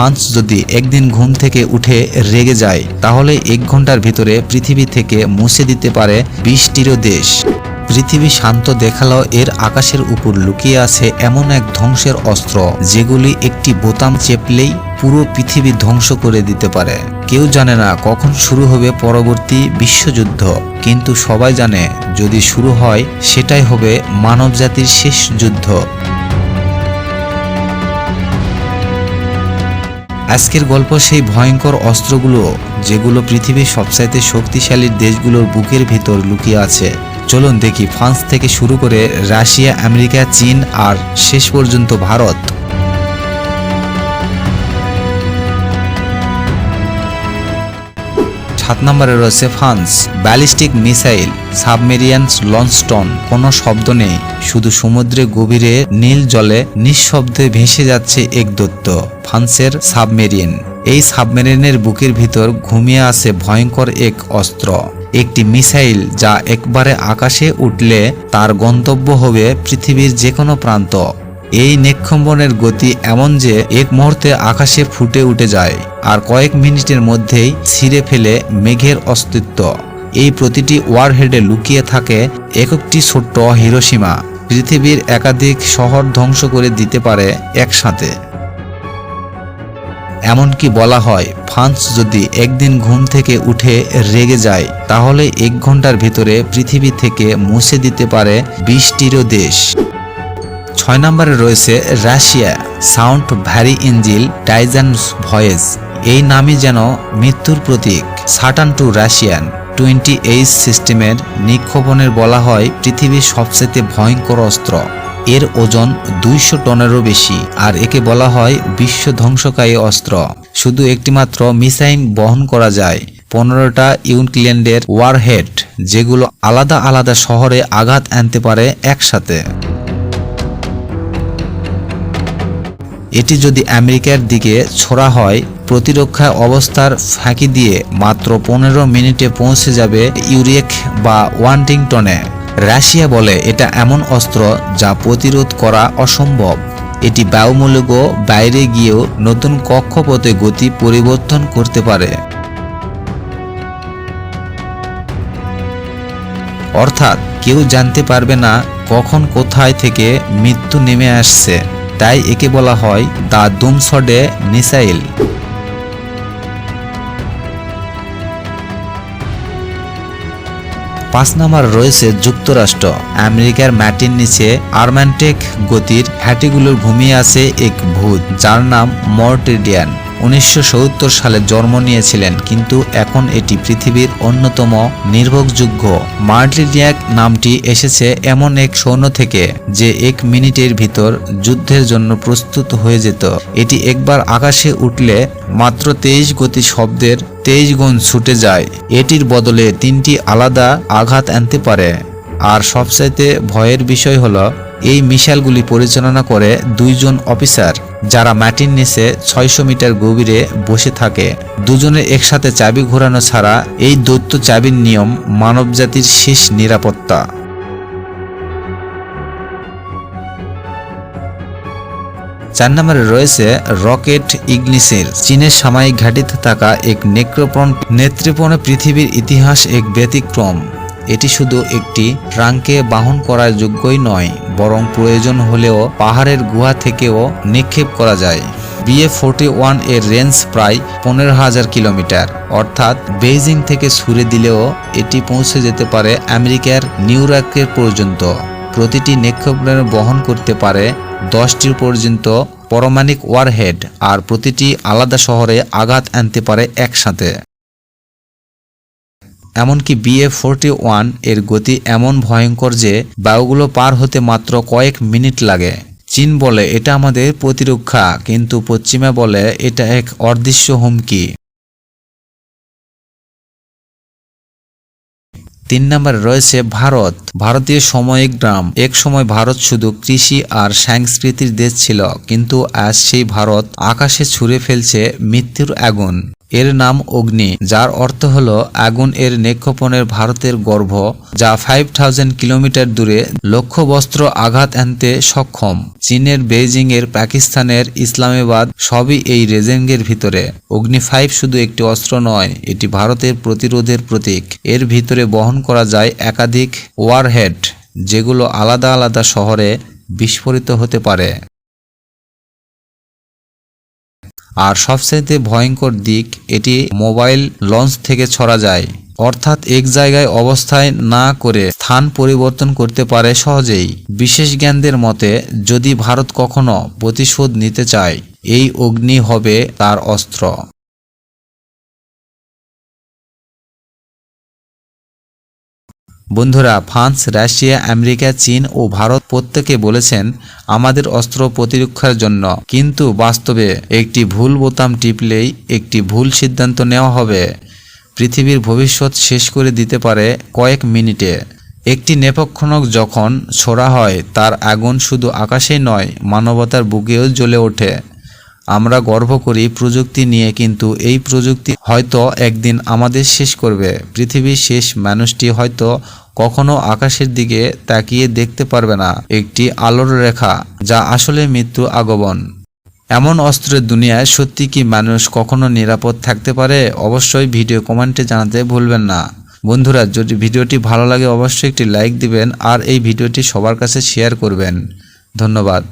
France যদি একদিন ঘুম থেকে উঠে রেগে যায়, তাহলে এক ঘণ্টার ভিতরে পৃথিবী থেকে মুছে দিতে পারে বিশটিরও দেশ। পৃথিবী শান্ত দেখাল এর আকাশের উপর লুকিয়ে আছে এমন এক ধ্বংসের অস্ত্র, যেগুলি একটি বোতাম চেপলেই পুরো পৃথিবী ধ্বংস করে দিতে পারে। কেউ জানে না কখন শুরু হবে পরবর্তী বিশ্বযুদ্ধ, কিন্তু সবাই জানে যদি শুরু হয়, সেটাই হবে মানবজাতির শেষ যুদ্ধ। আজকের গল্প সেই ভয়ঙ্কর অস্ত্রগুলো যেগুলো পৃথিবীর সবচাইতে শক্তিশালী দেশগুলোর বুকের ভিতর লুকিয়ে আছে। চলুন দেখি ফ্রান্স থেকে শুরু করে রাশিয়া, আমেরিকা, চীন আর শেষ পর্যন্ত ভারত সাত নম্বরে রয়েছে ফ্রান্স। ব্যালিস্টিক মিসাইল, সাবমেরিয়ান লঞ্চটন কোনো শব্দ নেই। শুধু সমুদ্রে গভীরে নীল জলে নিঃশব্দে ভেসে যাচ্ছে এক দত্ত ফ্রান্সের সাবমেরিন এই সাবমেরিনের বুকের ভিতর ঘুমিয়ে আছে ভয়ঙ্কর এক অস্ত্র। একটি মিসাইল যা একবারে আকাশে উঠলে তার গন্তব্য হবে পৃথিবীর যে কোনো প্রান্ত। এই নিক্ষম্বনের গতি এমন যে এক মুহূর্তে আকাশে ফুটে উঠে যায় আর কয়েক মিনিটের মধ্যেই ছিঁড়ে ফেলে মেঘের অস্তিত্ব। এই প্রতিটি ওয়ারহেডে লুকিয়ে থাকে একটি ছোট্ট হিরোসীমা, পৃথিবীর একাধিক শহর ধ্বংস করে দিতে পারে একসাথে। এমনকি বলা হয়, ফ্রান্স যদি একদিন ঘুম থেকে উঠে রেগে যায়, তাহলে এক ঘণ্টার ভিতরে পৃথিবী থেকে মুছে দিতে পারে বিশটিরও দেশ। ছয় নম্বরে রয়েছে রাশিয়া, সাউন্ড ভ্যারি ইঞ্জিল টাইজানস ভয়েস। এই নামই যেন মৃত্যুর প্রতীক, Satan two Russian. Twenty H সিস্টেমের নিক্ষোপণের বলা হয় পৃথিবীর সবচেয়ে ভয়ঙ্কর অস্ত্র। এর ওজন দুইশো টনেরও বেশি, আর একে বলা হয় বিশ্ব ধ্বংসকারী অস্ত্র। শুধু একটিমাত্র মিসাইল বহন করা যায়, পনেরোটা ইউনক্লিয়ান্ডের ওয়ারহেড, যেগুলো আলাদা আলাদা শহরে আঘাত আনতে পারে একসাথে। এটি যদি আমেরিকার দিকে ছোড়া হয়, প্রতিরক্ষা অবস্থার ফাঁকি দিয়ে মাত্র পনেরো মিনিটে পৌঁছে যাবে ইউরেক বা ওয়ান্টিংটনে রাশিয়া বলে এটা এমন অস্ত্র যা প্রতিরোধ করা অসম্ভব। এটি বায়ুমূলকও বাইরে গিয়েও নতুন কক্ষপথে গতি পরিবর্তন করতে পারে। অর্থাৎ কেউ জানতে পারবে না কখন কোথায় থেকে মৃত্যু নেমে আসছে। তাই একে বলা হয় দ্য দুমসডে মিসাইল। পাঁচ নাম্বার রয়েছে যুক্তরাষ্ট্র। আমেরিকার ম্যাটির নিচে আরম্যান্টেক গতির হ্যাটিগুলোর ভূমি আছে এক ভূত, যার নাম মর্টিডিয়ান। উনিশশো সত্তর সালে জন্ম নিয়েছিলেন, কিন্তু এখন এটি পৃথিবীর অন্যতম নির্ভরযোগ্য। মার্টিডিয়াক নামটি এসেছে এমন এক সৈন্য থেকে, যে এক মিনিটের ভিতর যুদ্ধের জন্য প্রস্তুত হয়ে যেত। এটি একবার আকাশে উঠলে মাত্র তেইশ গতি শব্দের তেইশ গুণ ছুটে যায়। এটির বদলে তিনটি আলাদা আঘাত আনতে পারে। আর সবচাইতে ভয়ের বিষয় হলো এই মিসাইলগুলি পরিচালনা করে দুইজন অফিসার, যারা মাটির নিচে ছয়শো মিটার গভীরে বসে থাকে। দুজনের একসাথে চাবি ঘোরানো ছাড়া এই দৈত্য চাবির নিয়ম মানবজাতির শেষ নিরাপত্তা। চার নম্বরে রয়েছে রকেট ইগনিসের, চীনের সাময়িক ঘাঁটিতে থাকা এক নেক্রোপণ নেতৃপণে পৃথিবীর ইতিহাস এক ব্যতিক্রম। এটি শুধু একটি ট্রাঙ্কে বাহন করার যোগ্যই নয়, বরং প্রয়োজন হলেও পাহাড়ের গুহা থেকেও নিক্ষেপ করা যায়। বিএ ফোর্টি ওয়ানের রেঞ্জ প্রায় পনেরো হাজার কিলোমিটার, অর্থাৎ বেইজিং থেকে ছুড়ে দিলেও এটি পৌঁছে যেতে পারে আমেরিকার নিউইয়র্কের পর্যন্ত। প্রতিটি নিক্ষেপণের বহন করতে পারে দশটির পর্যন্ত পরমাণিক ওয়ারহেড, আর প্রতিটি আলাদা শহরে আঘাত আনতে পারে একসাথে। এমনকি বিএ ফোরটি ওয়ানের গতি এমন ভয়ঙ্কর যে বায়ুগুলো পার হতে মাত্র কয়েক মিনিট লাগে। চীন বলে এটা আমাদের প্রতিরক্ষা, কিন্তু পশ্চিমা বলে এটা এক অদৃশ্য হুমকি। তিন নম্বরে রয়েছে ভারত, ভারতীয় সাময়িক গ্রাম। এক সময় ভারত শুধু কৃষি আর সংস্কৃতির দেশ ছিল, কিন্তু আজ সেই ভারত আকাশে ছুঁড়ে ফেলছে মৃত্যুর আগুন। এর নাম অগ্নি, যার অর্থ হল আগুন এর নেক্ষপণের ভারতের গর্ভ, যা ফাইভ থাউজেন্ড কিলোমিটার দূরে লক্ষ্যবস্ত্র আঘাত আনতে সক্ষম। চীনের বেইজিং এর পাকিস্তানের ইসলামাবাদ সবই এই রেজিংয়ের ভিতরে। অগ্নি ফাইভ শুধু একটি অস্ত্র নয়, এটি ভারতের প্রতিরোধের প্রতীক। এর ভিতরে বহন করা যায় একাধিক ওয়ারহেড যেগুলো আলাদা আলাদা শহরে বিস্ফোরিত হতে পারে। আর সবচাইতে ভয়ঙ্কর দিক, এটি মোবাইল লঞ্চ থেকে ছড়া যায়। অর্থাৎ এক জায়গায় অবস্থায় না করে স্থান পরিবর্তন করতে পারে সহজেই। বিশেষ জ্ঞানদের মতে, যদি ভারত কখনো প্রতিশোধ নিতে চায়, এই অগ্নি হবে তার অস্ত্র। বন্ধুরা, ফ্রান্স, রাশিয়া, আমেরিকা, চীন ও ভারত প্রত্যেকে বলেছেন আমাদের অস্ত্র প্রতিরক্ষার জন্য। কিন্তু বাস্তবে একটি ভুল বোতাম টিপলেই একটি ভুল সিদ্ধান্ত নেওয়া হবে। পৃথিবীর ভবিষ্যৎ শেষ করে দিতে পারে কয়েক মিনিটে। একটি নেপক্ষণক যখন ছোড়া হয়, তার আগুন শুধু আকাশেই নয়, মানবতার বুকেও জ্বলে ওঠে। আমরা গর্ব করি প্রযুক্তি নিয়ে, কিন্তু এই প্রযুক্তি হয়তো একদিন আমাদের শেষ করবে। পৃথিবীর শেষ মানুষটি হয়তো কখনো আকাশের দিকে তাকিয়ে দেখতে পারবে না। একটি আলোর রেখা, যা আসলে মৃত্যু আগমন। এমন অস্ত্রের দুনিয়ায় সত্যি কি মানুষ কখনো নিরাপদ থাকতে পারে? অবশ্যই ভিডিও কমেন্টে জানাতে ভুলবেন না। বন্ধুরা, যদি ভিডিওটি ভালো লাগে, অবশ্যই একটি লাইক দিবেন আর এই ভিডিওটি সবার কাছে শেয়ার করবেন। ধন্যবাদ।